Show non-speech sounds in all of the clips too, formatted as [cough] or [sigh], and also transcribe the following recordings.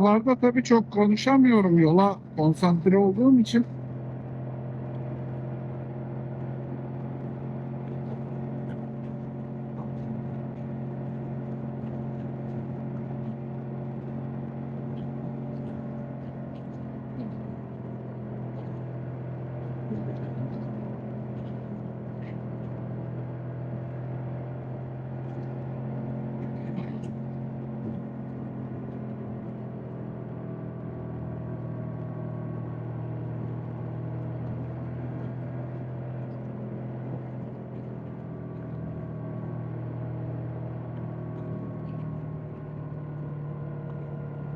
Buralarda tabii çok konuşamıyorum yola konsantre olduğum için.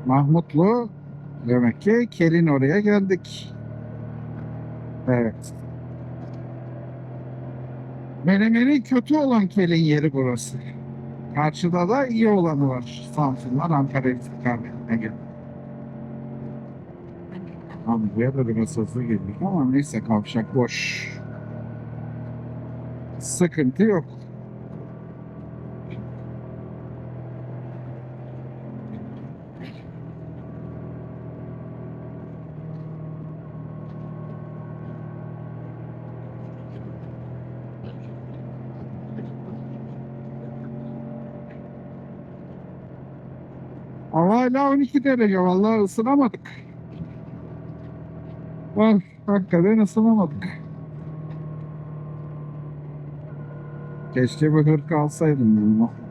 Mahmutlu demek ki Kelin oraya geldik. Evet. Menemenin kötü olan Kelin yeri burası. Karşıda da iyi olanı var. Samsun'dan Ankara istikametine gel. Abi buraya da biraz hızlı geldik ama neyse kavşak boş. Sıkıntı yok. Hava hala 12 derece. Vallahi ısınamadık. Var. Hakikaten ısınamadık. Keşke bir hırk alsaydım bunu.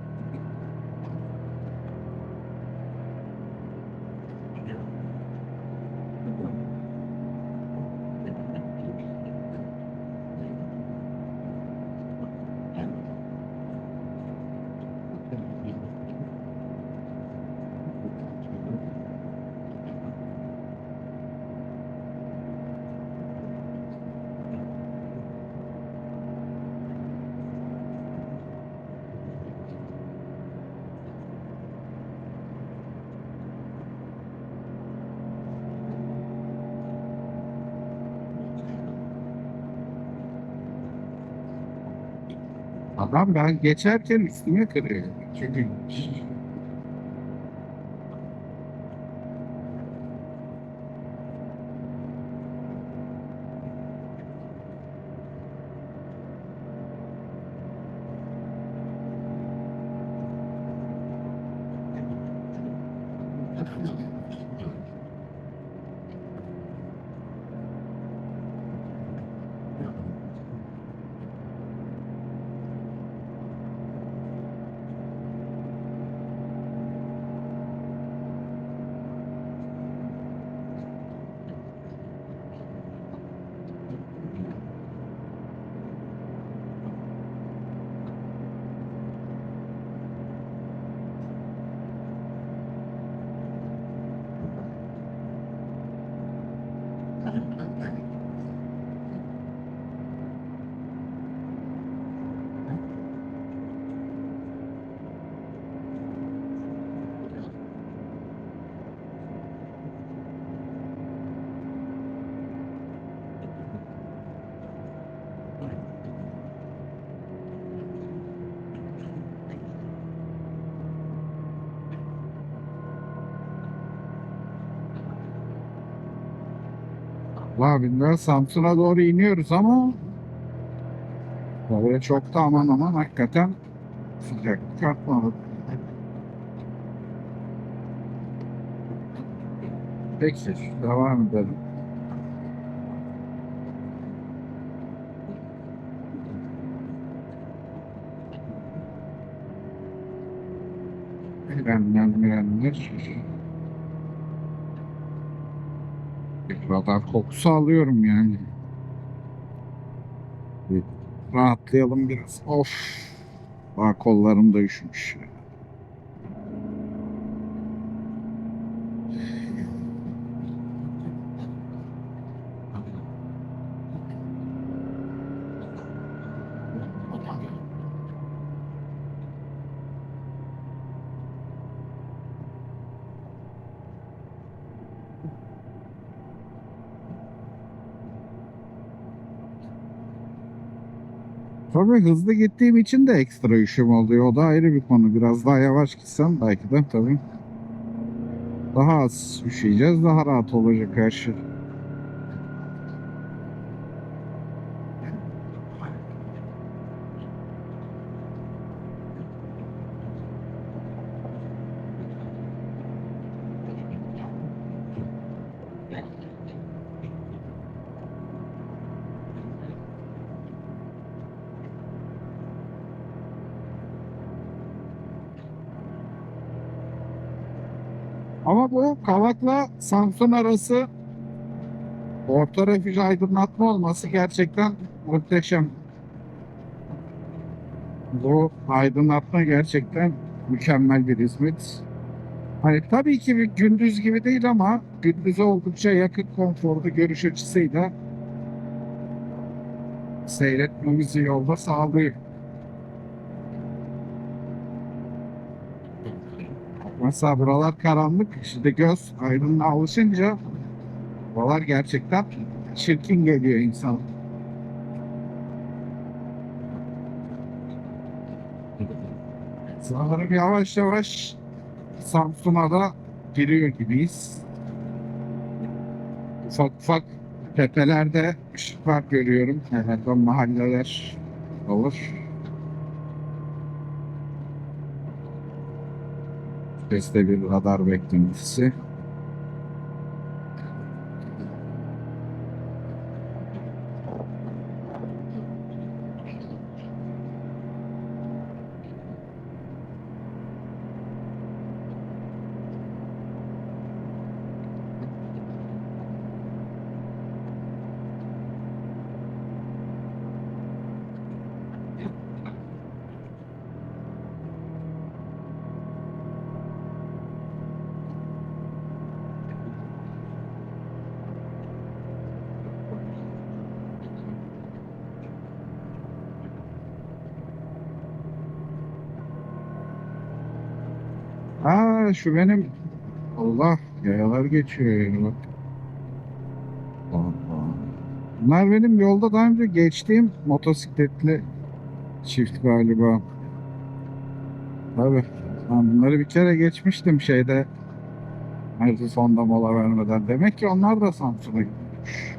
Adam ben geçerken üstüme kırıyor. Çünkü Billah Samsun'a doğru iniyoruz ama Oraya çok da aman aman hakikaten sıcaklık artmadı. Peki devam edelim. Bilenler bilenler bir radar kokusu alıyorum yani. Rahatlayalım biraz. Of. Bak kollarım da üşümüş. ya. Tabii hızlı gittiğim için de ekstra üşüm oluyor. O da ayrı bir konu. Biraz daha yavaş gitsem belki de tabii daha az üşüyeceğiz. Daha rahat olacak her şey. Ama bu Kavak'la Samsun arası orta refüj aydınlatma olması gerçekten muhteşem. Bu aydınlatma gerçekten mükemmel bir hizmet. Hani tabii ki bir gündüz gibi değil ama gündüze oldukça yakın konforlu görüş açısıyla seyretmemizi yolda sağlıyor. Mesela buralar karanlık. Şimdi göz aydınlığa alışınca buralar gerçekten çirkin geliyor insan. Sanırım yavaş yavaş Samsun'a da giriyor gibiyiz. Ufak ufak tepelerde ışıklar görüyorum. Herhalde mahalleler olur. Teste bir radar beklentisi. Şu benim Allah yayalar geçiyor bak. Allah. Bunlar benim yolda daha önce geçtiğim motosikletli çift galiba. Tabii. Ben bunları bir kere geçmiştim şeyde. Nerede sonda mola vermeden. Demek ki onlar da Samsun'a gitmiş.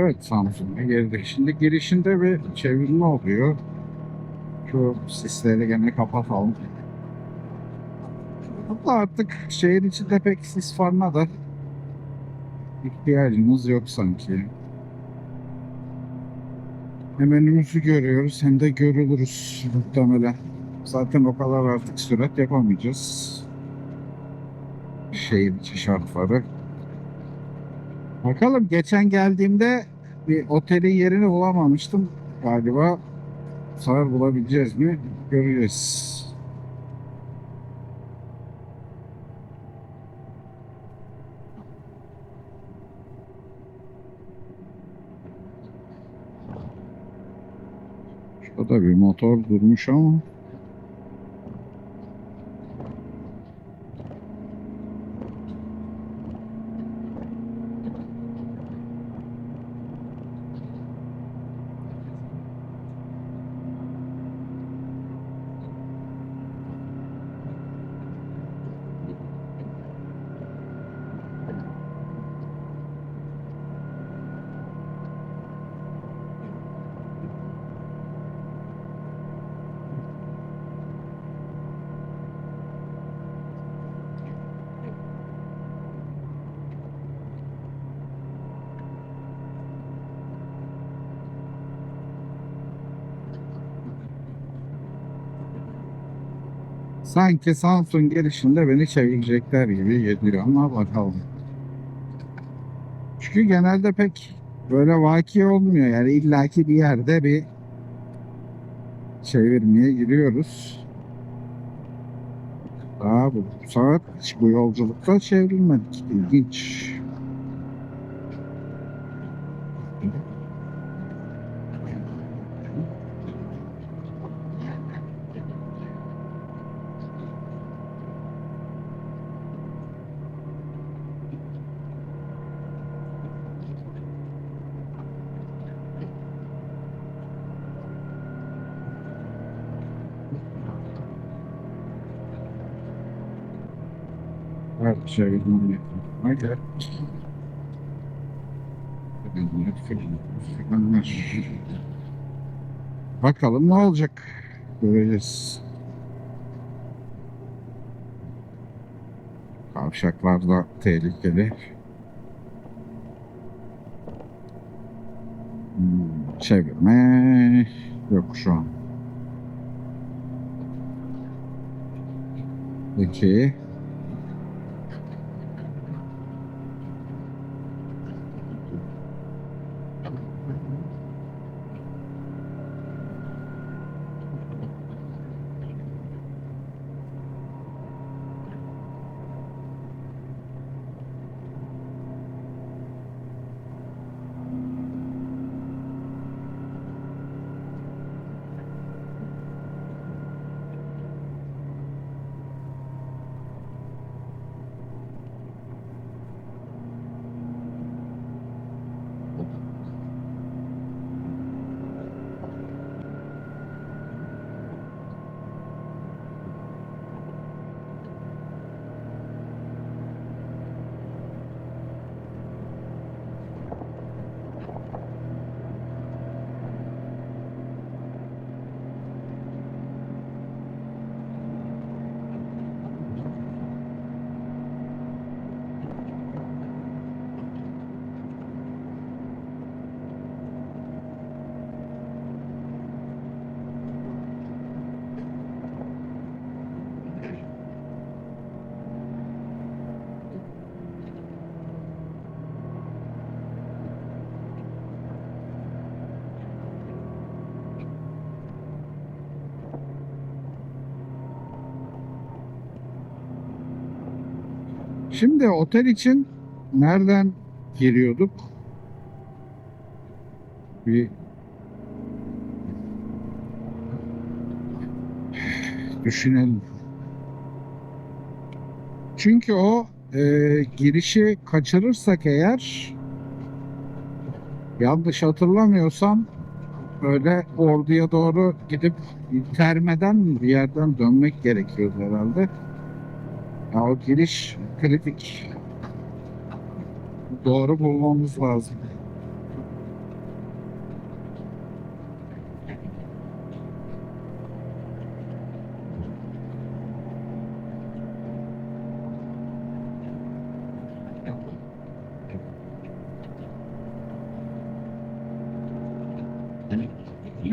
Evet Samsun'a girdik. Şimdi girişinde bir çevirme oluyor. Şu sisleri gene kapatalım. Hatta artık şehir içinde pek sis farına da ihtiyacımız yok sanki. Hem önümüzü görüyoruz hem de görülürüz muhtemelen. Zaten o kadar artık sürat yapamayacağız. Şehir içi şartları. Bakalım geçen geldiğimde bir otelin yerini bulamamıştım. Galiba sefer bulabileceğiz mi? Göreceğiz. Şurada bir motor durmuş ama Sanki Samsun gelişinde beni çevirecekler gibi geliyor ama bakalım. Çünkü genelde pek böyle vaki olmuyor. Yani illaki bir yerde bir çevirmeye giriyoruz. Daha bu, bu saat bu yolculukta çevrilmedik. İlginç. Evet, çevirmem Hadi. Bakalım ne olacak. Göreceğiz. Kavşaklar da tehlikeli. Hmm, çevirme yok şu an. Peki. Şimdi otel için nereden giriyorduk? Bir düşünelim. Çünkü o e, girişi kaçırırsak eğer yanlış hatırlamıyorsam böyle orduya doğru gidip termeden bir yerden dönmek gerekiyordu herhalde. Ya o giriş kritik. Doğru bulmamız lazım.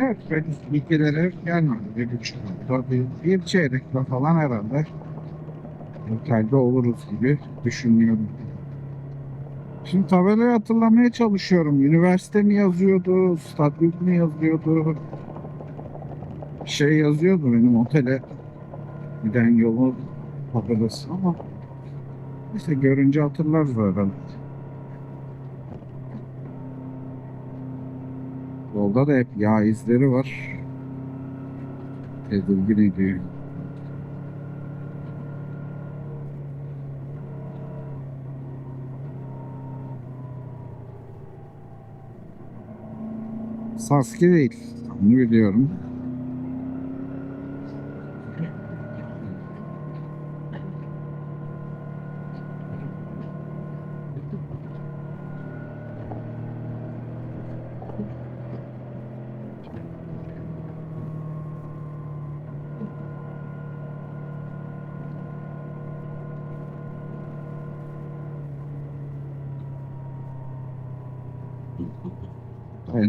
Evet, ben bilgilere gelmedi. Bir buçuk bir, çeyrekle falan herhalde otelde oluruz gibi düşünüyorum. Şimdi tabelayı hatırlamaya çalışıyorum. Üniversite mi yazıyordu, stadyum mu yazıyordu? Şey yazıyordu benim otele giden yolun tabelası ama işte görünce hatırlarız herhalde. Yolda da hep yağ izleri var. Tedirgin ediyor. Sasuke değil. Onu biliyorum.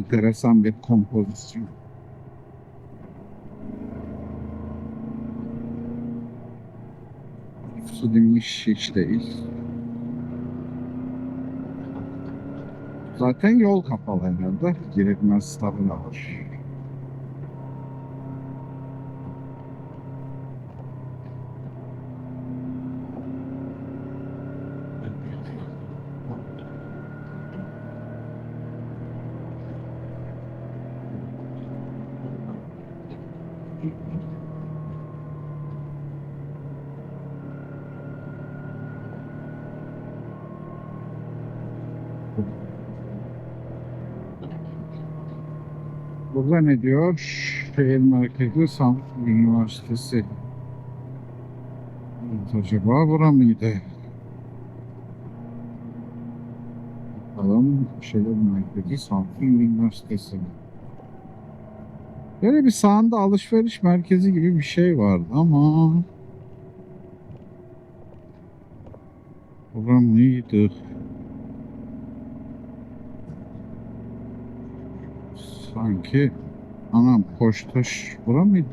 Enteresan bir kompozisyon. hiç değil. Zaten yol kapalı herhalde. Girilmez tabela var. Burada ne diyor? Şehir merkezi Samsun Üniversitesi. Evet, acaba bura mıydı? Bakalım şehir merkezi Samsun Üniversitesi. Böyle bir sağında alışveriş merkezi gibi bir şey vardı ama Bura mıydı? Sanki anam Koçtaş bura mıydı?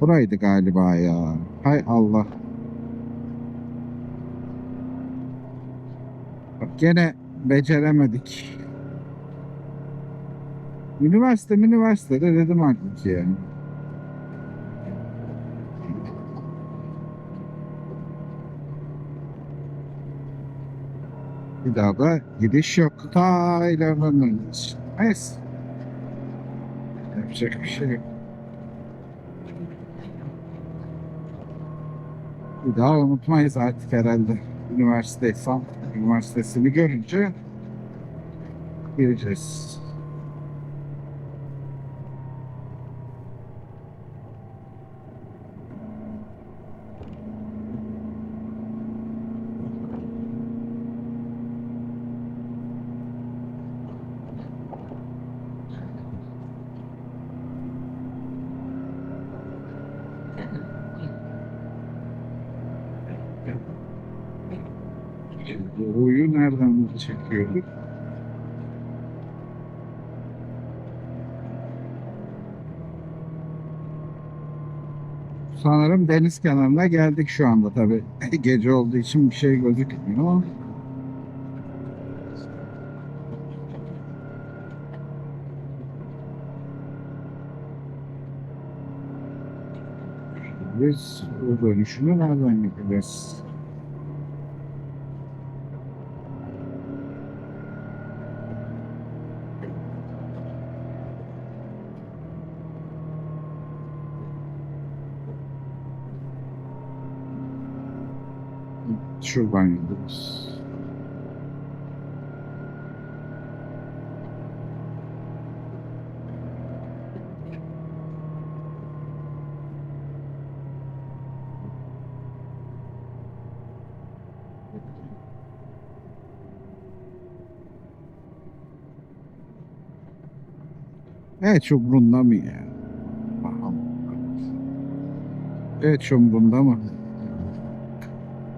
Buraydı galiba ya. Hay Allah. Bak gene beceremedik. Üniversite üniversitede dedim halbuki yani. Bir daha da gidiş yok. Ta ileriden döneceğiz. Neyse. Yapacak bir şey yok. Bir daha unutmayız artık herhalde. Üniversite, Üniversitesini görünce gireceğiz. Doğuyu nereden çekiyorduk? Sanırım deniz kenarına geldik şu anda tabi. [laughs] Gece olduğu için bir şey gözükmüyor ama. Biz o dönüşümü nereden yapacağız? Şuradan gidiyoruz. Evet umrunda mı ya? Bakalım. Evet umrunda mı?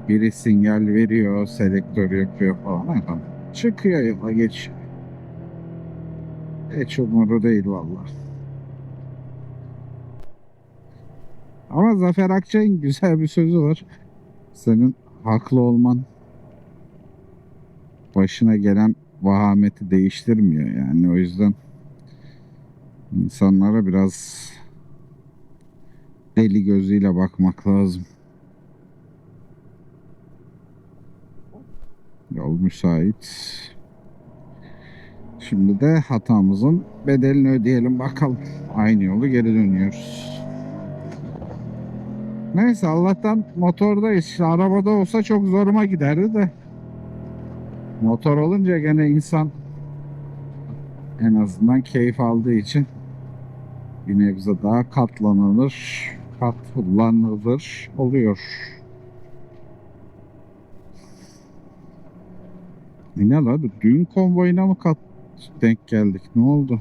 Biri sinyal veriyor, selektör yapıyor falan ama çıkıyor yola geç. Hiç umuru değil valla. Ama Zafer Akçay'ın güzel bir sözü var. Senin haklı olman başına gelen vahameti değiştirmiyor yani o yüzden insanlara biraz deli gözüyle bakmak lazım. Yol müsait. Şimdi de hatamızın bedelini ödeyelim bakalım. Aynı yolu geri dönüyoruz. Neyse Allah'tan motordayız. İşte arabada olsa çok zoruma giderdi de. Motor olunca gene insan en azından keyif aldığı için bir nebze daha katlanılır, katlanılır oluyor. Ne la? Düğün konvoyuna mı kat denk geldik? Ne oldu?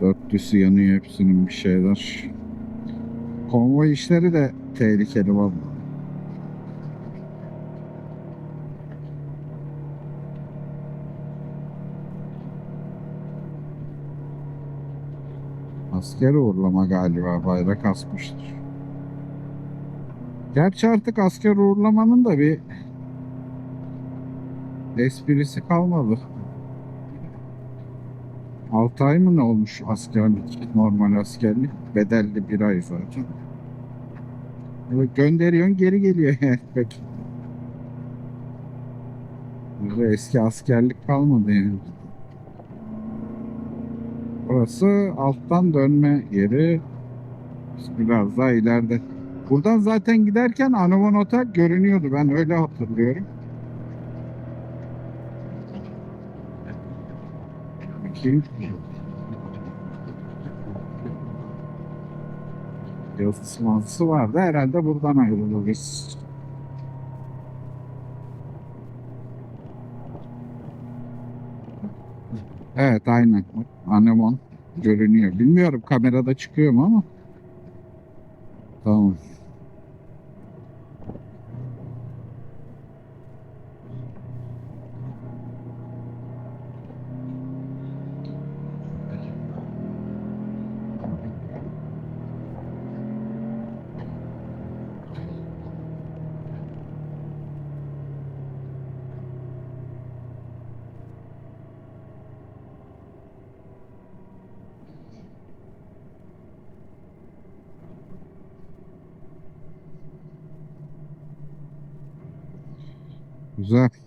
Dörtlüsü yanıyor hepsinin bir şeyler. Konvoy işleri de tehlikeli valla. Asker uğurlama galiba bayrak asmıştır. Gerçi artık asker uğurlamanın da bir esprisi kalmadı. 6 ay mı ne olmuş askerlik? Normal askerlik. Bedelli bir ay zaten. Gönderiyorsun geri geliyor yani. [laughs] Peki. Burada eski askerlik kalmadı yani. Burası alttan dönme yeri. Biraz daha ileride. Buradan zaten giderken Anovan Otel görünüyordu. Ben öyle hatırlıyorum. Bakayım. Yazısı vardı. Herhalde buradan ayrılırız. Evet aynen. Anemon görünüyor. Bilmiyorum kamerada çıkıyor mu ama. Tamam. Güzel.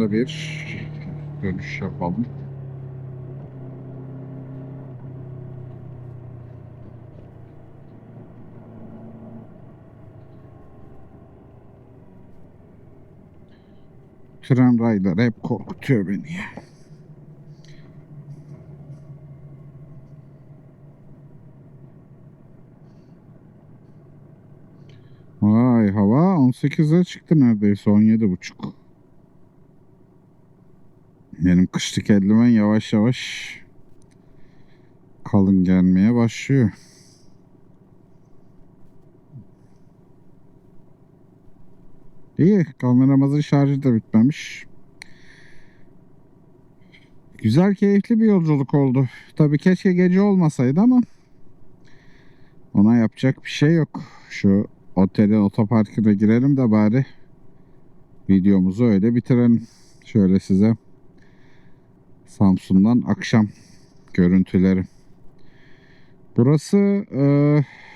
Buradan da bir dönüş yapalım. Tren rayları hep korkutuyor beni. Vay hava 18'e çıktı neredeyse 17.5. Benim kışlık eldiven yavaş yavaş kalın gelmeye başlıyor. İyi, kameramızın şarjı da bitmemiş. Güzel, keyifli bir yolculuk oldu. Tabii keşke gece olmasaydı ama ona yapacak bir şey yok. Şu otelin otoparkına girelim de bari videomuzu öyle bitirelim. Şöyle size Samsun'dan akşam görüntüleri. Burası e,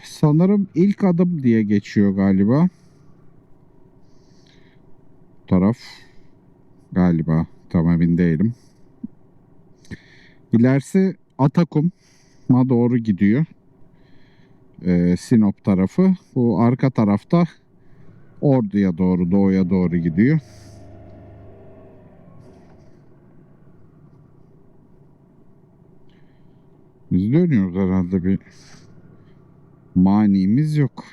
sanırım ilk adım diye geçiyor galiba. Bu taraf galiba tam emin değilim. İlerisi Atakum'a doğru gidiyor. E, Sinop tarafı. Bu arka tarafta Ordu'ya doğru, doğuya doğru gidiyor. Biz dönüyoruz herhalde bir manimiz yok.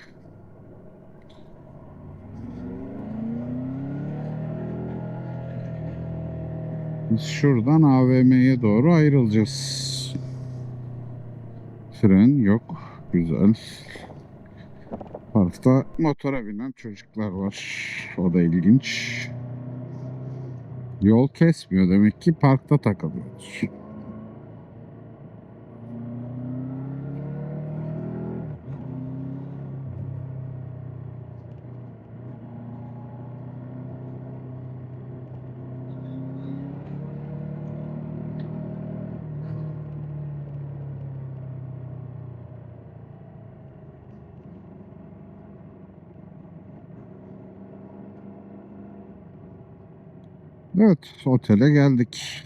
Biz şuradan AVM'ye doğru ayrılacağız. Tren yok. Güzel. Parkta motora binen çocuklar var. O da ilginç. Yol kesmiyor demek ki parkta takılıyoruz. Evet, otele geldik.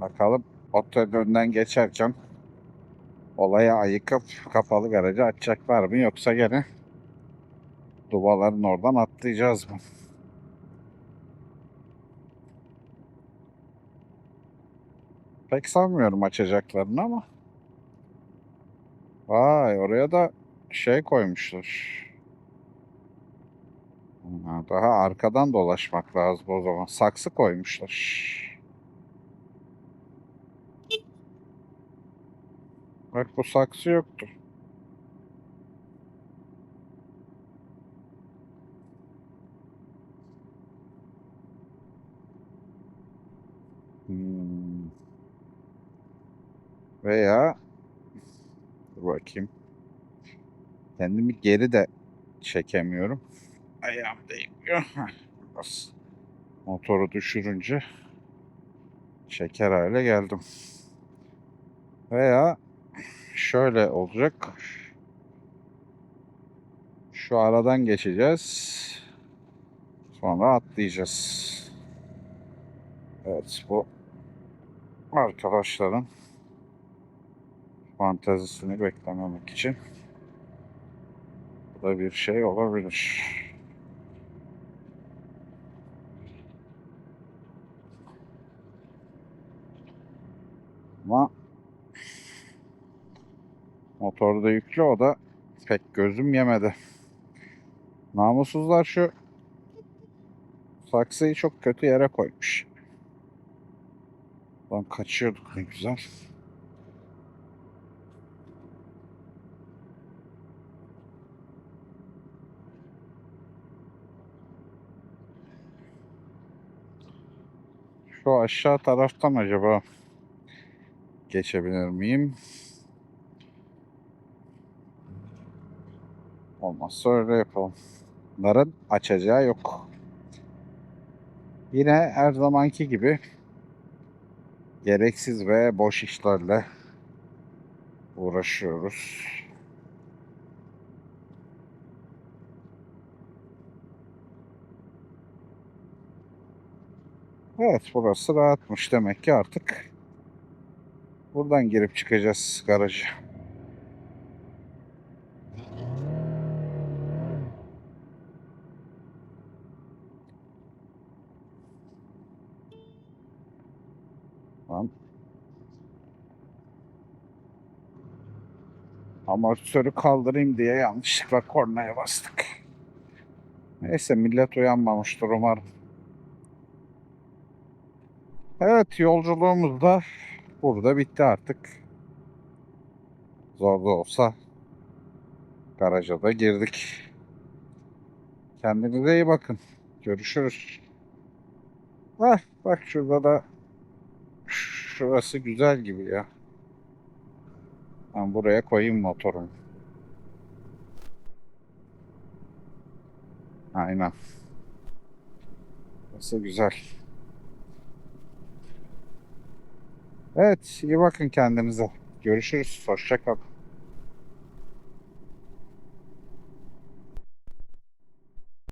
Bakalım otel önünden geçerken olaya ayıkıp kapalı garajı açacaklar mı yoksa gene dubaların oradan atlayacağız mı? Pek sanmıyorum açacaklarını ama. Vay oraya da şey koymuşlar. Ha, Daha arkadan dolaşmak lazım o zaman. Saksı koymuşlar. Bak bu saksı yoktu. Hmm. Veya dur bakayım. Kendimi geri de çekemiyorum. Ayağım değmiyor. Biraz motoru düşürünce çeker hale geldim. Veya şöyle olacak. Şu aradan geçeceğiz. Sonra atlayacağız. Evet bu arkadaşların fantezisini beklememek için bu da bir şey olabilir. Ama motorda yüklü o da pek gözüm yemedi. Namussuzlar şu saksıyı çok kötü yere koymuş. Lan kaçıyorduk ne güzel. Şu aşağı taraftan acaba geçebilir miyim? Olmazsa öyle yapalım. Açacağı yok. Yine her zamanki gibi gereksiz ve boş işlerle uğraşıyoruz. Evet burası rahatmış demek ki artık. Buradan girip çıkacağız garaja. Tamam. Amortisörü kaldırayım diye yanlışlıkla kornaya bastık. Neyse millet uyanmamıştır umarım. Evet yolculuğumuz da burada bitti artık. Zor da olsa garaja da girdik. Kendinize iyi bakın. Görüşürüz. Hah, bak şurada da şurası güzel gibi ya. Ben buraya koyayım motorumu. Aynen. Burası güzel. Evet, iyi bakın kendinize. Görüşürüz. Hoşça kalın.